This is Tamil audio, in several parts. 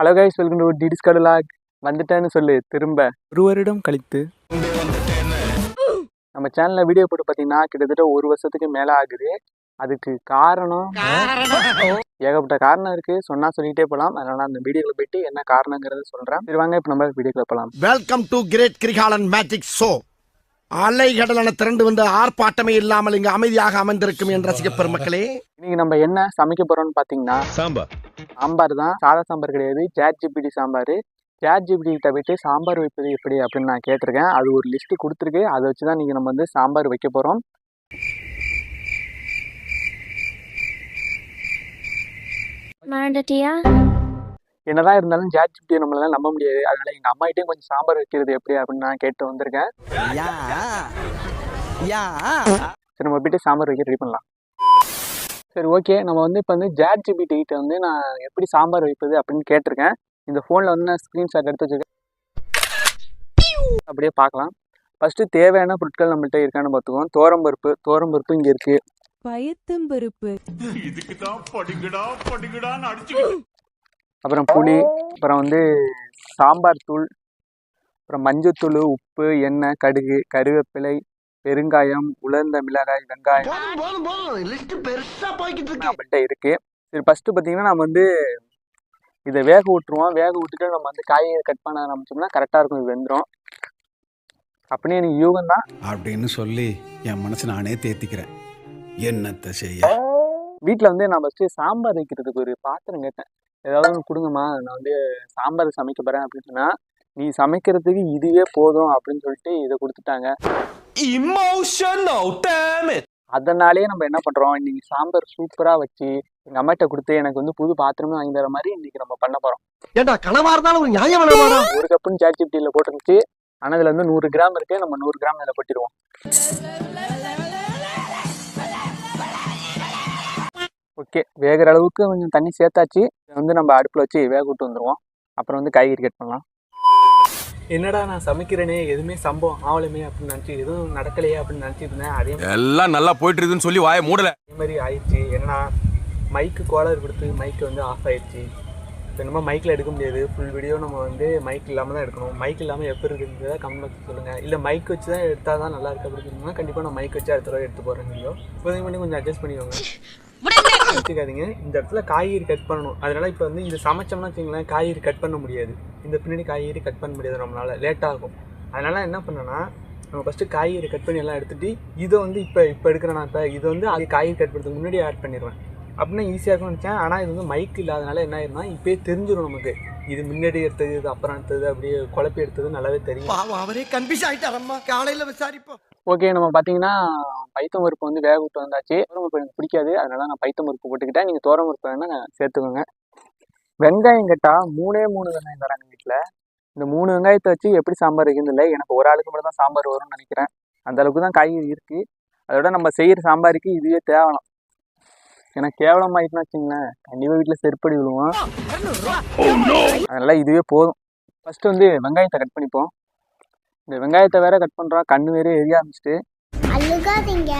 ஹலோ கைஸ் வெல்கம் டு டிடிஸ் கடலாக் வந்துட்டேன்னு சொல்லு திரும்ப. ஒரு வருடம் கழித்து. நம்ம சேனலில் வீடியோ போட்டு பார்த்தீங்கன்னா கிட்டத்தட்ட ஒரு வருஷத்துக்கு மேலே ஆகுது. அதுக்கு காரணம் ஏகப்பட்ட காரணம் இருக்கு. சொன்னா சொல்லிட்டே போகலாம் அதனால அந்த வீடியோவில் போயிட்டு என்ன காரணங்கிறத சொல்றேன். சரி வாங்க இப்போ நம்ம வீடியோக்குள்ள போகலாம் welcome to great Kirikalan magic show அலைகடலான திரண்டு வந்து ஆர்ப்பாட்டமே இல்லாமல் இங்கு அமைதியாக அமர்ந்திருக்கும் என் ரசிக பெருமக்களே. இன்னைக்கு நம்ம என்ன சமைக்க போறோம்னு பார்த்தீங்கன்னா சாம்பார். சாம்பார் தான். சாதா சாம்பார் கிடையாது. Chat GPT sambar. Chat GPT கிட்ட போயிட்டு சாம்பார் வைப்பது எப்படி அப்படின்னு நான் கேட்டிருக்கேன். அது ஒரு லிஸ்ட் கொடுத்துருக்கு. அதை வச்சு தான் நீங்கள் நம்ம வந்து சாம்பார் வைக்க போகிறோம் மறந்துட்டியா? என்னதான் இருந்தாலும் சேட் ஜிபிடியை நம்மளால நம்ப முடியாது. அதனால எங்கள் அம்மாகிட்டையும் கொஞ்சம் சாம்பார் வைக்கிறது எப்படி அப்படின்னு நான் கேட்டு வந்திருக்கேன். சரி நம்ம போயிட்டு சாம்பார் வைக்க ரெடி பண்ணலாம். சரி ஓகே. நம்ம வந்து இப்போ வந்து ஜேட் ஜிபிடி கிட்ட வந்து நான் எப்படி சாம்பார் வைப்பது அப்படின்னு கேட்டிருக்கேன். இந்த ஃபோனில் வந்து நான் ஸ்க்ரீன்ஷாட் எடுத்து வச்சுருக்கேன். அப்படியே பார்க்கலாம். ஃபஸ்ட்டு தேவையான பொருட்கள் நம்மள்ட்ட இருக்கான்னு பார்த்துக்குவோம். தோரம்பருப்பு தோரம்பருப்பு இங்கே இருக்குது பயத்தம்பருப்பு அப்புறம் புளி அப்புறம் வந்து சாம்பார் தூள் அப்புறம் மஞ்சத்தூள் உப்பு எண்ணெய் கடுகு கருவேப்பிலை பெருங்காயம் உலர்ந்த மிளகாய் வெங்காயம் போய்கிட்டு இருக்கு. சரி ஃபர்ஸ்ட் பார்த்தீங்கன்னா நம்ம வந்து இதை வேக விட்டுருவோம் வேக விட்டுட்டு நம்ம வந்து காயை கட் பண்ண ஆரம்பிச்சோம்னா கரெக்டாக இருக்கும். இது வெந்துடும் அப்படியே எனக்கு யூகம் தான். அப்படின்னு சொல்லி என் மனசை நானே தேத்திக்கிறேன். என்னத்தை செய்ய? வீட்டில் வந்து நான் ஃபஸ்ட்டு சாம்பார் வைக்கிறதுக்கு ஒரு பாத்திரம் கேட்டேன். ஏதாவது ஒன்று கொடுங்கம்மா. நான் வந்து சாம்பார் சமைக்க போகிறேன் அப்படின்னு சொன்னால் நீ சமைக்கிறதுக்கு இதுவே போதும் அப்படின்னு சொல்லிட்டு இதை கொடுத்துட்டாங்க. Emotional, damn it! அதனாலே நம்ம என்ன பண்ணுறோம் இன்னைக்கு சாம்பார் சூப்பராக வச்சு எங்கள் அம்மாட்ட கொடுத்து எனக்கு வந்து புது பாத்திரமே வாங்கி தர மாதிரி இன்னைக்கு நம்ம பண்ண போகிறோம் ஏண்டா கனவா இருந்தாலும் ஒரு நியாயம் ஒரு கப்புன்னு சேட் ஜிப்டியில் போட்டுருந்துச்சு. ஆனால் இதில் வந்து நூறு கிராம் இருக்குது நம்ம நூறு கிராம் இதில் கொட்டிடுவோம். ஓகே வேகிற அளவுக்கு கொஞ்சம் தண்ணி சேர்த்தாச்சு. வந்து நம்ம அடுப்பில் வச்சு வேக விட்டு வந்துடுவோம் அப்புறம் வந்து காய்கறி கட் பண்ணலாம். என்னடா நான் சமைக்கிறேனே எதுவுமே சம்பவம் ஆவலுமே அப்படின்னு நினச்சி எதுவும் நடக்கலையே அப்படின்னு நினச்சிட்டு இருந்தேன். அதே எல்லாம் நல்லா போயிட்டு இருக்குன்னு சொல்லி வாய மூடல. அதே மாதிரி ஆயிடுச்சு. என்னன்னா மைக்கு கோளாறு கொடுத்து மைக்கு வந்து ஆஃப் ஆயிடுச்சு. இப்போ நம்ம மைக்கில் எடுக்க முடியாது. ஃபுல் வீடியோ நம்ம வந்து மைக் இல்லாமல் தான் எடுக்கணும். மைக் இல்லாமல் எப்போ இருக்குன்றத கமெண்ட் பாக்ஸ் சொல்லுங்கள் இல்லை மைக் வச்சு தான் எடுத்தால் தான் நல்லா இருக்கு அப்படின்னு கண்டிப்பாக நான் மைக் வச்சு அடுத்த தடவை எடுத்து போகிறேன் வீடியோ இப்போதைக்கு மட்டும் கொஞ்சம் அட்ஜஸ்ட் பண்ணிக்கோங்க. வச்சுக்காதீங்க இந்த இடத்துல காய்கறி கட் பண்ணணும். அதனால இப்போ வந்து இது சமைச்சோம்னா வச்சுங்களேன் காய்கறி கட் பண்ண முடியாது. இந்த பின்னாடி காய்கறி கட் பண்ண முடியாது நம்மளால லேட் ஆகும். அதனால என்ன பண்ணேன்னா நம்ம ஃபஸ்ட்டு காய்கறி கட் பண்ணி எல்லாம் எடுத்துட்டு இதை வந்து இப்போ இப்போ எடுக்கிறேன் இப்போ. இதை வந்து அது காய்கறி கட் பண்ணுறதுக்கு முன்னாடி ஆட் பண்ணிடுவேன் அப்படின்னா ஈஸியாக இருக்கும்னு நினச்சேன். ஆனால் இது வந்து மைக் இல்லாதனால என்ன ஆயிருந்தா இப்போயே தெரிஞ்சிடும் நமக்கு. இது முன்னாடி எடுத்தது இது அப்புறம் எடுத்தது அப்படியே குழப்பி எடுத்தது நல்லாவே தெரியும். பாவம் அவரே கன்ஃபியூஸ் ஆயிட்டாரம்மா காலையில விசாரிப்போம். ஓகே நம்ம பார்த்தீங்கன்னா பைத்தம் பருப்பு வந்து வேக விட்டு வந்தாச்சு. தோரம் பருப்பு எனக்கு பிடிக்காது. அதனால நான் பைத்தம் பருப்பு போட்டுக்கிட்டேன். நீங்கள் தோரம் பருப்பு நான் சேர்த்துக்கோங்க. வெங்காயம் கேட்டால் மூணே மூணு வெங்காயம் தராங்க வீட்டில் இந்த மூணு வெங்காயத்தை வச்சு எப்படி சாம்பார் வைக்கிறது இல்லை. எனக்கு ஒரு ஆளுக்கு மட்டும் தான் சாம்பார் வரும்னு நினைக்கிறேன். அந்த அளவுக்கு தான் காய்கறி இருக்குது அதோட நம்ம செய்கிற சாம்பாருக்கு இதுவே தேவலாம். ஏன்னா கேவலமாயிட்டுன்னு வச்சுங்களேன். கண்டிப்பாக வீட்டில் செருப்படி விழுவோம். அதனால இதுவே போதும். ஃபஸ்ட்டு வந்து வெங்காயத்தை கட் பண்ணிப்போம். இந்த வெங்காயத்தை வேற கட் பண்ணுறோம் கண்ணு வேற எரிய ஆரம்பிச்சிட்டு. அழுகாதீங்க.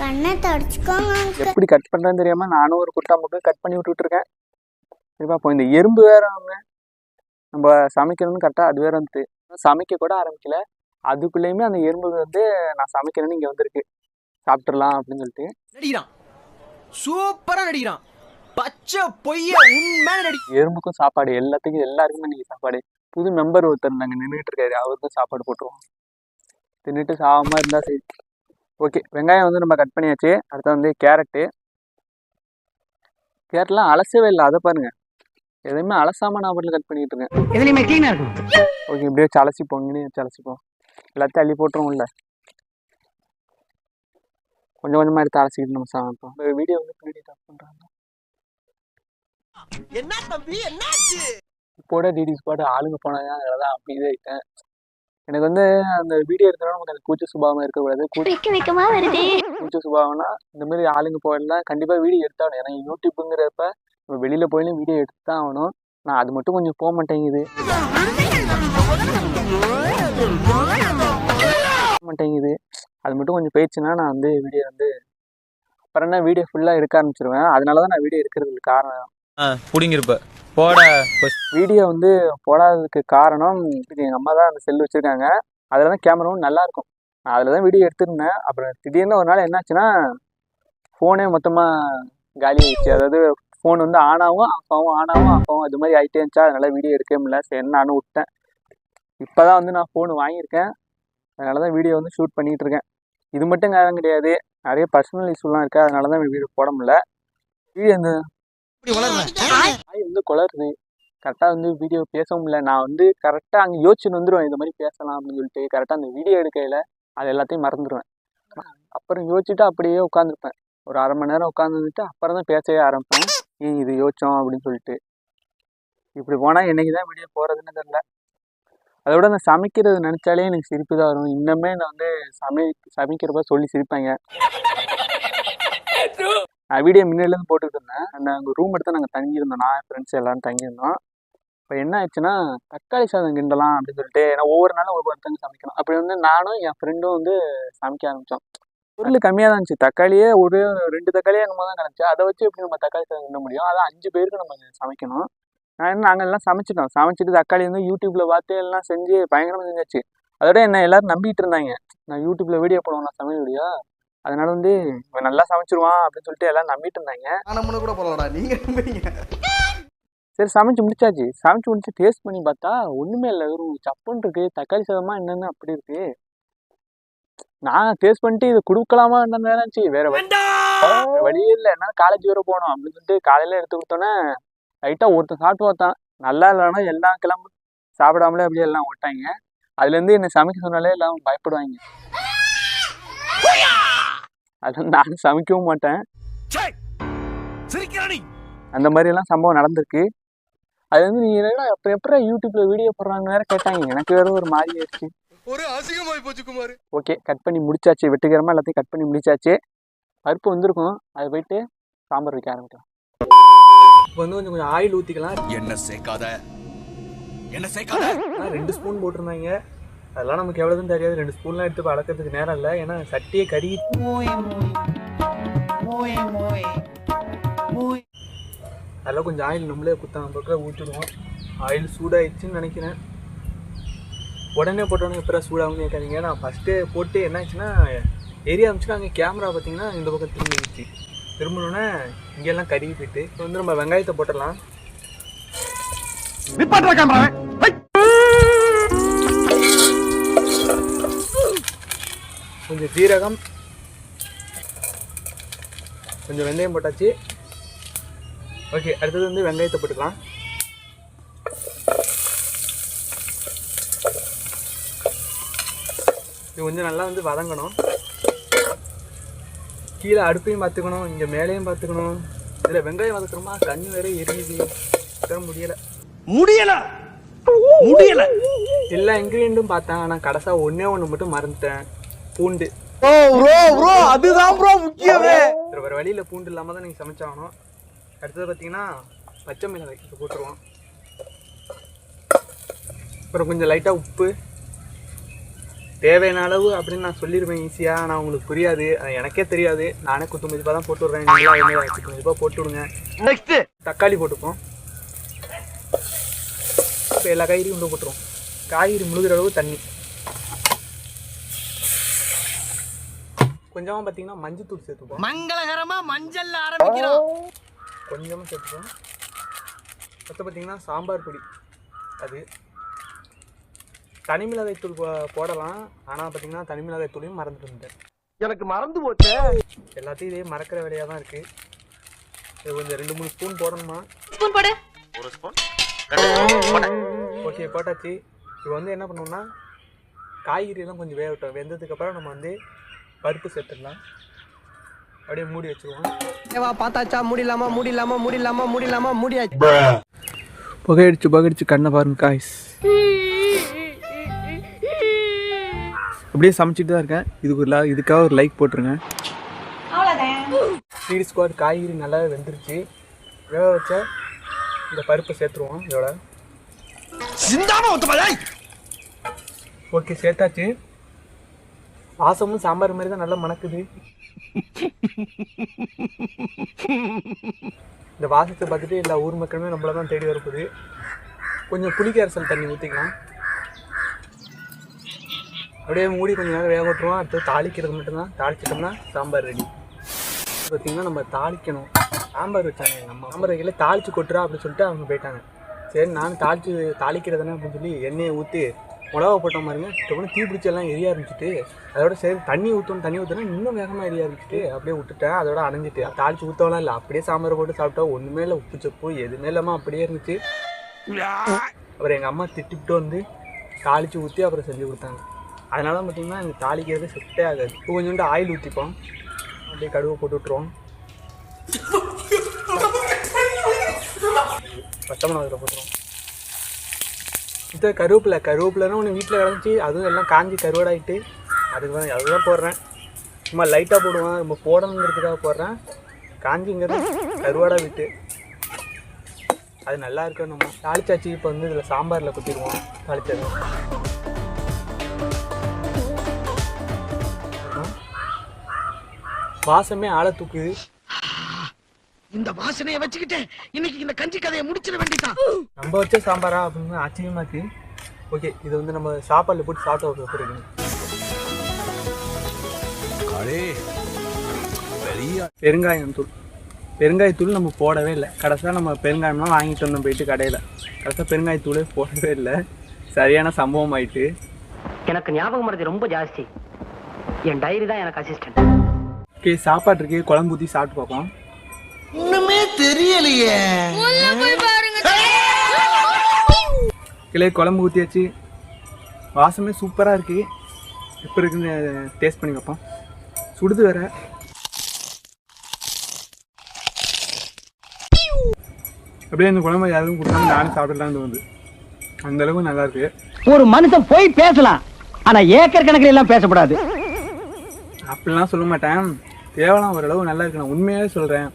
கண்ணை தொடச்சிக்கோங்க எப்படி கட் பண்ணுறேன்னு தெரியாமல் நானும் ஒரு குட்டா மட்டும் கட் பண்ணி விட்டுட்டு இருக்கேன் சரி பார்ப்போம் இந்த எறும்பு வேற ஒன்று நம்ம சமைக்கணும்னு கரெக்டாக அது வேற வந்துட்டு. சமைக்க கூட ஆரம்பிக்கல. அதுக்குள்ளேயுமே அந்த எறும்பு வந்து நான் சமைக்கிறேன்னு இங்கே வந்திருக்கு. சாப்பிட்றலாம் அப்படின்னு சொல்லிட்டு. நடிக்கிறான். சூப்பரா நடிக்கிறான். பச்சை பொய்ய உண்மை நடி எறும்புக்கும் சாப்பாடு எல்லாத்துக்கும் எல்லாருக்குமே இன்னைக்கு சாப்பாடு. புது மெம்பர் ஒருத்தர் நாங்கள் நின்றுட்டு இருக்காரு. அவருக்கும் சாப்பாடு போட்டுருவோம். தின்னுட்டு சாகாம இருந்தா சரி. ஓகே வெங்காயம் வந்து நம்ம கட் பண்ணியாச்சு. அடுத்து வந்து கேரட்டு. கேரட்லாம் அலசவே இல்லை அதை பாருங்க. எதுவுமே அலசாம நான் பாட்டில் கட் பண்ணிட்டு இருக்கேன். எதுலையுமே கிளீனா இருக்கும். ஓகே இப்படியே வச்சு அலசிப்போம் இங்கேயும் வச்சு அலசிப்போம் எல்லாத்தையும் அள்ளி போட்டுருவோம் இல்லை கொஞ்சம் கொஞ்சமாக எடுத்து அலசிக்கிட்டு நம்ம சமைப்போம் வீடியோ வந்து பின்னாடி டாப் பண்ணுறாங்க என்ன தம்பி? என்னாச்சு? இப்போட டிடி ஸ்பாட் ஆளுங்க போனாங்க அதில் தான் அப்படி இதாகிட்டேன் எனக்கு வந்து அந்த வீடியோ எடுக்கிறோம் நமக்கு அந்த கூச்ச சுபாவம் இருக்கக்கூடாது. கூச்ச வைக்க வைக்கமா வருதே. கூச்ச சுபாவம்னா இந்த மாதிரி ஆளுங்க போயிடலாம். கண்டிப்பாக வீடியோ எடுத்தாகணும். ஏன்னா யூடியூப்புங்கிறப்ப நம்ம வெளியில் போயிலும் வீடியோ எடுத்து தான் ஆகணும் நான் அது மட்டும் கொஞ்சம் போக மாட்டேங்குது. மாட்டேங்குது. அது மட்டும் கொஞ்சம் போயிடுச்சுன்னா நான் வந்து வீடியோ வந்து அப்புறம் என்ன வீடியோ ஃபுல்லாக எடுக்க ஆரம்பிச்சிருவேன். அதனால தான் நான் வீடியோ எடுக்கிறதுக்கு காரணம். புடிங்கிருப்ப. போட வீடியோ வந்து போடாததுக்கு காரணம் எங்கள் அம்மா தான் அந்த செல் வச்சுருக்காங்க. அதில் தான் கேமராவும் நல்லாயிருக்கும் நான் அதில் தான் வீடியோ எடுத்திருந்தேன். அப்புறம் திடீர்னு ஒரு நாள் என்னாச்சுன்னா ஃபோனே மொத்தமாக காலி ஆயிடுச்சு. அதாவது ஃபோன் வந்து ஆன் ஆகும் ஆனாகவும் அப்பாவும் ஆன் ஆகும் அது மாதிரி ஆகிட்டே இருந்துச்சா. அதனால் வீடியோ எடுக்கவே முடியல. சரி நானும் விட்டேன். இப்போ தான் வந்து நான் ஃபோன் வாங்கியிருக்கேன். அதனால தான் வீடியோ வந்து ஷூட் பண்ணிகிட்டு இருக்கேன். இது மட்டும் காரணம் கிடையாது. நிறைய பர்சனல் இஷ்யூலாம் இருக்குது அதனால தான் வீடியோ போட முடியல. வீடியோ இந்த நாய் வந்து குளருது கரெக்டாக வந்து வீடியோ பேச முடியல நான் வந்து கரெக்டாக அங்கே யோசிச்சுட்டு வந்துடுவேன் இந்த மாதிரி பேசலாம் அப்படின்னு சொல்லிட்டு கரெக்டாக அந்த வீடியோ எடுக்கையில் அது எல்லாத்தையும் மறந்துடுவேன் அப்புறம் யோசிச்சுட்டு அப்படியே உட்காந்துருப்பேன் ஒரு அரை மணி நேரம் உட்காந்துட்டு அப்புறம் தான் பேசவே ஆரம்பிப்பேன். ஏன் இது யோசிச்சோம் அப்படின்னு சொல்லிட்டு. இப்படி போனால் என்னைக்கு தான் வீடியோ போகிறதுன்னு தெரில அதை விட அந்த சமைக்கிறது நினச்சாலே எனக்கு சிரிப்பு தான் வரும். இன்னுமே நான் வந்து சமை சமைக்கிறப்ப சொல்லி சிரிப்பாங்க. நான் வீடியோ முன்னாடிலேருந்து போட்டுக்கிட்டு இருந்தேன். அந்த அங்கே ரூம் எடுத்து நாங்கள் தங்கியிருந்தோம். நான் ஃப்ரெண்ட்ஸ் எல்லாரும் தங்கியிருந்தோம். இப்போ என்ன ஆச்சுன்னா தக்காளி சாதம் கிண்டலாம் அப்படின்னு சொல்லிட்டு ஏன்னா ஒவ்வொரு நாளும் ஒவ்வொருத்தங்க சமைக்கணும். அப்படி வந்து நானும் என் ஃப்ரெண்டும் வந்து சமைக்க ஆரம்பித்தோம் பொருள் கம்மியாக தான் இருந்துச்சு. தக்காளியே ஒரு ரெண்டு தக்காளியே என்னமோ தான் கிடச்சி. அதை வச்சு எப்படி நம்ம தக்காளி சாதம் கிண்ட முடியும்? அதான் அஞ்சு பேருக்கு நம்ம சமைக்கணும். நான் என்ன நாங்கள் எல்லாம் சமைச்சிட்டோம். சமைச்சிட்டு தக்காளி வந்து யூடியூப்பில் பார்த்து எல்லாம் செஞ்சு பயங்கரமாக செஞ்சாச்சு. அதோட என்ன எல்லாரும் நம்பிட்டு இருந்தாங்க. நான் யூடியூப்பில் வீடியோ போடுவேன் நான் சமையல் வீடியோ அதனால வந்து இவன் நல்லா சமைச்சிருவான் அப்படின்னு சொல்லிட்டு எல்லாரும் நம்பிட்டு இருந்தாங்க. நம்மள கூட போகலடா நீங்க நம்புறீங்க. சரி சமைச்சு முடிச்சாச்சு. சமைச்சு முடிச்சு டேஸ்ட் பண்ணி பார்த்தா ஒன்றுமே இல்லை. வெறும் சப்புன்னு இருக்கு தக்காளி சாதமா என்னன்னு அப்படி இருக்கு. நான் டேஸ்ட் பண்ணிட்டு இது கொடுக்கலாமா என்னன்னு நினைச்சு வேற வழி வேற வழியே இல்லை. என்ன காலேஜ் வர போகணும் அப்படின்னு சொல்லிட்டு காலையில எடுத்து கொடுத்தோன்னே லைட்டாக ஒருத்தன் சாப்பிட்டு பார்த்தான். நல்லா இல்லைன்னா எல்லாம் கிளம்பு. சாப்பிடாமலே அப்படியே எல்லாம் ஓட்டாங்க. அதுலேருந்து என்னை சமைக்க சொன்னாலே எல்லாம் பயப்படுவாங்க. அது வந்து நான் சமைக்கவும் மாட்டேன். அந்த மாதிரி எல்லாம் சம்பவம் நடந்திருக்கு. அது வந்து நீ என்னடா அப்ப எப்படா யூடியூப்ல வீடியோ போடுறாங்க வேற கேட்டாங்க. எனக்கு வேற ஒரு மாதிரி ஆயிடுச்சு. ஒரு அசிங்கமாய் போச்சு குமார். ஓகே கட் பண்ணி முடிச்சாச்சு. வெட்டுக்கிறமா எல்லாத்தையும் கட் பண்ணி முடிச்சாச்சு. பருப்பு வந்திருக்கும். அது போயிட்டு சாம்பார் வைக்க ஆரம்பிக்கலாம். இப்போ வந்து கொஞ்சம் கொஞ்சம் ஆயில் ஊற்றிக்கலாம் என்ன சேர்க்காத? என்ன சேர்க்காத? ரெண்டு ஸ்பூன் போட்டிருந்தாங்க. அதெல்லாம் நமக்கு எவ்வளோதுன்னு தெரியாது. ரெண்டு ஸ்பூன்லாம் எடுத்து வளர்க்கறதுக்கு நேரம் இல்லை. ஏன்னா சட்டியை கறி அதெல்லாம் கொஞ்சம் ஆயில் நம்மளே குத்தாம பக்கம் ஊற்றிடுவோம் ஆயில் சூடாயிடுச்சுன்னு நினைக்கிறேன். உடனே போட்டோன்னே எப்போ சூடாகும்னு கேட்காதீங்க. நான் ஃபஸ்ட்டு போட்டு என்ன ஆச்சுன்னா ஏரியா ஆரம்பிச்சுன்னா அங்கே கேமரா பார்த்தீங்கன்னா இந்த பக்கம் திரும்பிடுச்சு திரும்பினோடனே இங்கெல்லாம் கருகி போயிட்டு இப்போ வந்து நம்ம வெங்காயத்தை போட்டுடலாம். நிப்பாட்டுற கேமரா கொஞ்சம் சீரகம் கொஞ்சம் வெந்தயம் போட்டாச்சு. ஓகே அடுத்தது வந்து வெங்காயத்தை போட்டுக்கலாம். இது கொஞ்சம் நல்லா வந்து வதங்கணும். கீழே அடுப்பையும் பார்த்துக்கணும் இங்கே மேலேயும் பார்த்துக்கணும். இதில் வெங்காயம் வதக்கணுமா கண்ணு வேற எரியுது. முடியலை. முடியல? முடியல. எல்லா இன்க்ரீடியண்ட்டும் பார்த்தேன் ஆனால் கடைசியாக ஒன்றே ஒன்று மட்டும் மறந்துட்டேன். பூண்டு. ப்ரோ ப்ரோ அதுதான் ப்ரோ முக்கியமே. வேறு வழியில் பூண்டு இல்லாமல் தான் நீங்கள் சமைச்சாகணும். அடுத்தது பார்த்தீங்கன்னா பச்சை மிளகாய் இப்போ போட்டுருவோம். அப்புறம் கொஞ்சம் லைட்டாக உப்பு. தேவையான அளவு அப்படின்னு நான் சொல்லிடுவேன் ஈஸியாக ஆனால் உங்களுக்கு புரியாது. அது எனக்கே தெரியாது. நானே குத்து மதிப்பாக தான் போட்டு விட்றேன். மாதிரி குத்து மதிப்பாக போட்டு விடுங்க. நெக்ஸ்ட் தக்காளி போட்டுப்போம். இப்போ எல்லா காய்கறியும் உள்ள போட்டுருவோம். காய்கறி முழுகிற அளவு தண்ணி. கொஞ்சமாக பார்த்தீங்கன்னா மஞ்சத்தூள் சேர்த்துப்போம். மங்களகரமா மஞ்சள்ல ஆரம்பிக்கிறோம். கொஞ்சமாக சேர்த்துப்போம். அடுத்து பார்த்தீங்கன்னா சாம்பார் பொடி. அது தனி மிளகாய் தூள் போ- போடலாம். ஆனால் பார்த்தீங்கன்னா தனி மிளகாய் தூளையும் மறந்துட்டு இருந்தேன் எனக்கு மறந்து போச்சு. எல்லாத்தையும் இதே மறக்கிற வேலையாக தான் இருக்குது இது கொஞ்சம் ரெண்டு மூணு ஸ்பூன் போடணுமா? ஓகே போட்டாச்சு. இப்போ வந்து என்ன பண்ணோம்னா காய்கறியெல்லாம் கொஞ்சம் வேகட்டும். வெந்ததுக்கப்புறம் நம்ம வந்து பருப்பு சேர்த்துடலாம். அப்படியே மூடி வச்சுருவோம். ஏவா பார்த்தாச்சா? முடியலாமா முடியலாமா முடியலாமா முடியலாமா முடியாச்சு. புகையடிச்சு புகையடிச்சு கண்ணை பாருங்க காய்ஸ் அப்படியே சமைச்சிட்டு தான் இருக்கேன். இதுக்கு ஒரு இதுக்காக ஒரு லைக் போட்டுருங்க. த்ரீ ஸ்குவாட் காய்கறி நல்லா வெந்துருச்சு. வேக வச்ச இந்த பருப்பை சேர்த்துருவோம் இதோட. ஓகே சேர்த்தாச்சு. வாசமும் சாம்பார் மாதிரி தான் நல்லா மணக்குது. இந்த வாசத்தை பார்த்துட்டு எல்லா ஊர் மக்களுமே நம்மள தான் தேடி வரப்போகுது கொஞ்சம் புளிக்க அரசல் தண்ணி ஊற்றிக்கலாம் அப்படியே மூடி கொஞ்ச நேரம் வேக விட்டுருவோம். அடுத்து தாளிக்கிறது மட்டும்தான். தாளிச்சிட்டோம்னா சாம்பார் ரெடி பார்த்திங்கன்னா நம்ம தாளிக்கணும். சாம்பார் வச்சாங்க எங்கள் அம்மா. சாம்பார் வைக்கல தாளிச்சு கொட்டுறா அப்படின்னு சொல்லிட்டு அவங்க போயிட்டாங்க. சரி நான் தாளிச்சு தாளிக்கிறதுனே அப்படின்னு சொல்லி எண்ணெயை ஊற்றி மிளகா போட்ட மாதிரிங்க. டக்குனு தீ பிடிச்சி எல்லாம் எரிய ஆரம்பிச்சிட்டு அதோட சரி தண்ணி ஊற்றணும் தண்ணி ஊற்றினா இன்னும் வேகமாக எரிய ஆரம்பிச்சிட்டு அப்படியே விட்டுட்டேன். அதோட அணைஞ்சிட்டு தாளிச்சு ஊற்றவெல்லாம் இல்லை. அப்படியே சாம்பார் போட்டு சாப்பிட்டா ஒன்றுமே இல்லை. உப்பு சப்பு எதுவுமே இல்லாமல் அப்படியே இருந்துச்சு. அப்புறம் எங்கள் அம்மா திட்டிவிட்டு வந்து தாளித்து ஊற்றி அப்புறம் செஞ்சு கொடுத்தாங்க. அதனால பார்த்தீங்கன்னா எனக்கு தாளிக்கிறது செட்டே ஆகாது. இப்போ கொஞ்சோண்டு ஆயில் ஊற்றிப்போம் அப்படியே கடுவை போட்டு விட்ருவோம் பச்சை மிளகாய் போட்டுருவோம். இது கருவேப்பிலை கருவேப்பிலன்னு ஒன்று வீட்டில் கிடந்துச்சு அதுவும் எல்லாம் காஞ்சி கருவாடாயிட்டு அதுக்கு தான் அதுதான் போடுறேன். சும்மா லைட்டாக போடுவேன் நம்ம போடணுங்கிறதுக்காக போடுறேன். காஞ்சிங்கிறது கருவாடா விட்டு. அது நல்லா இருக்கும் நம்ம. தாளிச்சாச்சு இப்போ வந்து இதில் சாம்பாரில் குத்திடுவோம் தாளிச்சது வாசமே ஆளை தூக்குது. இந்த வாசனையை வச்சுக்கிட்டு இன்னைக்கு இந்த கஞ்சி கதையை முடிச்சிட வேண்டியதான் நம்ம வச்ச சாம்பாரா அப்படின்னு ஆச்சரியமா இருக்கு. ஓகே இது வந்து நம்ம சாப்பாடில் போட்டு சாப்பிட்ட பிறகு பெருங்காயம் தூள். பெருங்காயத்தூள் நம்ம போடவே இல்லை. கடைசியாக நம்ம பெருங்காயம்லாம் வாங்கிட்டு வந்தோம் போயிட்டு கடையில். கடைசியாக பெருங்காயத்தூளே போடவே இல்லை. சரியான சம்பவம் ஆயிட்டு எனக்கு ஞாபகம் மறதி ரொம்ப ஜாஸ்தி. என் டைரி தான் எனக்கு அசிஸ்டன்ட் ஓகே சாப்பாடு இருக்கு குழம்பு ஊற்றி சாப்பிட்டு பார்ப்போம். ஒண்ணுமே தெரியலையே. கிளே குழம்பு ஊற்றியாச்சு வாசமே சூப்பராக இருக்குது எப்போ இருக்குன்னு டேஸ்ட் பண்ணி பார்ப்போம். சுடுது வேற. அப்படியே இந்த குழம்பு யாரும் கொடுத்தாங்க நானும் சாப்பிடலான்னு தோணுது. அந்த அளவுக்கு நல்லா இருக்கு. ஒரு மனுஷன் போய் பேசலாம். ஆனா ஏக்கர் கணக்கில் எல்லாம் பேசக்கூடாது அப்படிலாம் சொல்ல மாட்டேன். தேவலாம் ஓரளவு நல்லா இருக்கு. நான் உண்மையாகவே சொல்கிறேன்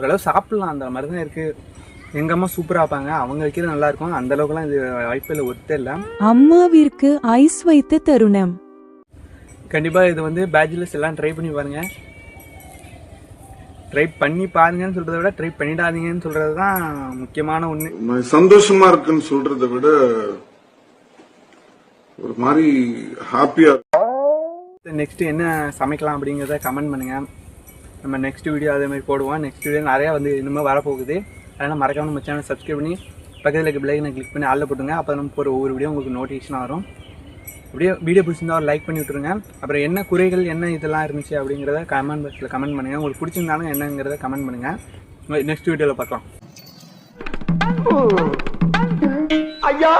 ஓரளவு சாப்பிட்லாம் அந்த மாதிரி தான் இருக்குது எங்கள் அம்மா சூப்பராக வைப்பாங்க அவங்க வைக்கிறது நல்லா இருக்கும். அந்த அளவுக்குலாம் இது வாய்ப்பில் ஒத்தே இல்லை. அம்மாவிற்கு ஐஸ் வைத்த தருணம். கண்டிப்பாக இது வந்து பேச்சுலர்ஸ் எல்லாம் ட்ரை பண்ணி பாருங்கள் ட்ரை பண்ணி பாருங்கன்னு சொல்கிறத விட ட்ரை பண்ணிடாதீங்கன்னு சொல்கிறது தான் முக்கியமான ஒன்று நான் சந்தோஷமா இருக்குன்னு சொல்றதை விட ஒரு மாதிரி ஹாப்பியா நெக்ஸ்ட் என்ன சமைக்கலாம் அப்படிங்கிறத கமெண்ட் பண்ணுங்கள் நம்ம நெக்ஸ்ட் வீடியோ அதே மாதிரி போடுவோம். நெக்ஸ்ட் வீடியோ நிறையா வந்து இனிமேல் வரப்போகுது. அதனால் மறக்காம நம்ம சேனல் சப்ஸ்கிரைப் பண்ணி பக்கத்தில் இருக்க பிள்ளைங்க கிளிக் பண்ணி ஆளில் போட்டுங்க அப்போ நம்ம போகிற ஒவ்வொரு வீடியோ உங்களுக்கு நோட்டிஃபிகேஷன் வரும். அப்படியே வீடியோ பிடிச்சிருந்தா ஒரு லைக் பண்ணி விட்ருங்க அப்புறம் என்ன குறைகள் என்ன இதெல்லாம் இருந்துச்சு அப்படிங்கிறத கமெண்ட் பாக்ஸில் கமெண்ட் பண்ணுங்கள் உங்களுக்கு பிடிச்சிருந்தாலும் என்னங்கிறத கமெண்ட் பண்ணுங்கள் நெக்ஸ்ட் வீடியோவில் பார்க்கலாம். ஐயா!